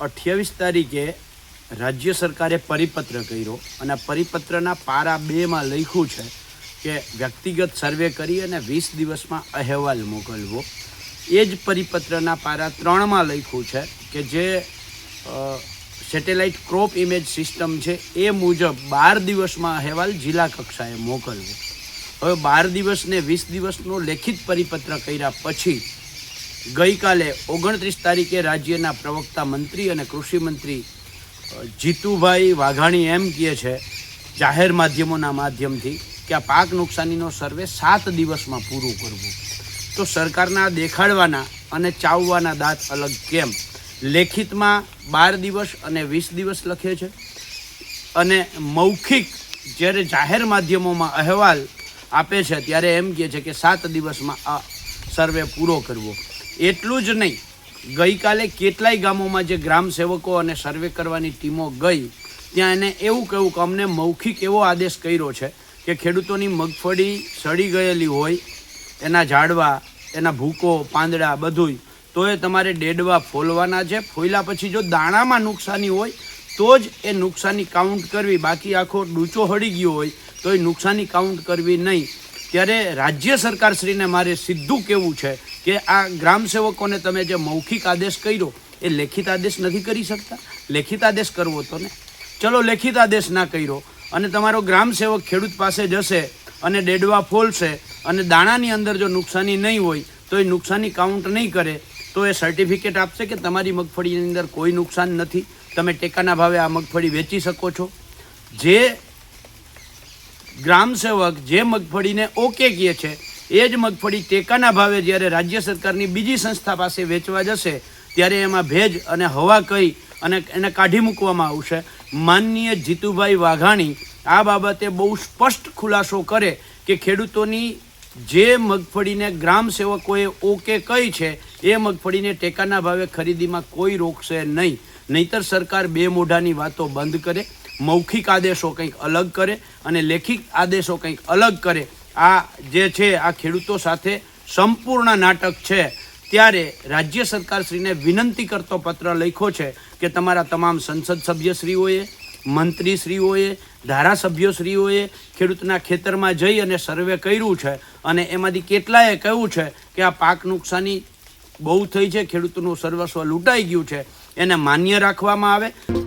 અઠ્યાવીસ તારીખે રાજ્ય સરકારે પરિપત્ર કર્યો અને પરિપત્રના પારા બેમાં લખ્યું છે કે વ્યક્તિગત સર્વે કરી અને વીસ દિવસમાં અહેવાલ મોકલવો. એ જ પરિપત્રના પારા ત્રણમાં લખ્યું છે કે જે સેટેલાઇટ ક્રોપ ઇમેજ સિસ્ટમ છે એ મુજબ બાર દિવસમાં અહેવાલ જિલ્લા કક્ષાએ મોકલવો. હવે બાર દિવસને વીસ દિવસનો લેખિત પરિપત્ર કર્યા પછી ગઈકાલે ઓગણત્રીસ તારીખે રાજ્યના પ્રવક્તા મંત્રી અને કૃષિ મંત્રી જીતુભાઈ વાઘાણી એમ કહે છે જાહેર માધ્યમોના માધ્યમથી કે આ પાક નુકસાનીનો સર્વે સાત દિવસમાં પૂરું કરવું. તો સરકારના દેખાડવાના અને ચાવવાના દાંત અલગ કેમ? લેખિતમાં બાર દિવસ અને વીસ દિવસ લખે છે. અને મૌખિક જ્યારે જાહેર માધ્યમોમાં અહેવાલ આપે છે ત્યારે એમ કહે છે કે સાત દિવસમાં આ સર્વે પૂરો કરવો. એટલું જ નહીં. ગઈકાલે કેટલાય ગામોમાં જે ગ્રામ સેવકો અને સર્વે કરવાની ટીમો ગઈ, ત્યાં એને એવું કહ્યું કે અમને મૌખિક એવો આદેશ કર્યો છે કે ખેડૂતોની મગફળી સડી ગયેલી હોય, એના ઝાડવા, એના ભૂકો, પાંદડા બધુંય, તો એ તમારે ડેડવા ફોલવાના છે. ફોલ્યા પછી જો દાણામાં નુકસાની હોય, તો જ એ નુકસાની કાઉન્ટ કરવી. બાકી આખો ડૂચો હળી ગયો હોય તો એ નુકસાની કાઉન્ટ કરવી નહીં. ત્યારે રાજ્ય સરકારશ્રીને મારે સીધું કહેવું છે કે આ ગ્રામ સેવકોને તમે જે મૌખિક આદેશ કર્યો, એ લેખિત આદેશ નથી કરી શકતા? લેખિત આદેશ કરવો તો ને? ચલો લેખિત આદેશ ના કર્યો અને તમારો ગ્રામ સેવક ખેડૂત પાસે જશે અને ડેડવા ફોલશે અને દાણાની અંદર જો નુકસાની નહીં હોય, તો એ નુકસાની કાઉન્ટ નહીં કરે, તો એ સર્ટિફિકેટ આપશે કે તમારી મગફળીની અંદર કોઈ નુકસાન નથી. તમે ટેકાના ભાવે આ મગફળી વેચી શકો છો. જે ગ્રામ સેવક જે મગફળીને ઓકે કહે છે, એ જ મગફળી ટેકાના ભાવે જ્યારે રાજ્ય સરકારની બીજી સંસ્થા પાસે વેચવા જશે, ત્યારે એમાં ભેજ અને હવા કઈ અને એને કાઢી મૂકવામાં આવશે. માનનીય જીતુભાઈ વાઘાણી આ બાબતે બહુ સ્પષ્ટ ખુલાસો કરે કે ખેડૂતોની જે મગફળીને ગ્રામ સેવકોએ ઓકે કઈ છે, એ મગફળીને ટેકાના ભાવે ખરીદીમાં કોઈ રોકશે નહીં. નહીતર સરકાર બે મોઢાની વાતો બંધ કરે, મૌખિક આદેશો કંઈક અલગ કરે અને લેખિત આદેશો કંઈક અલગ કરે. આ જે છે, આ ખેડૂતો સાથે સંપૂર્ણ નાટક છે. ત્યારે રાજ્ય સરકારશ્રીને વિનંતી કરતો પત્ર લખ્યો છે કે તમારા તમામ સંસદ સભ્યશ્રીઓએ, મંત્રીશ્રીઓએ, ધારાસભ્યશ્રીઓએ ખેડૂતના ખેતરમાં જઈ અને સર્વે કર્યું છે. અને એમાંથી કેટલાએ કહ્યું છે કે આ પાક નુકસાની બહુ થઈ છે ખેડૂતોનું સર્વસ્વ લૂંટાઈ ગયું છે એને માન્ય રાખવામાં આવે.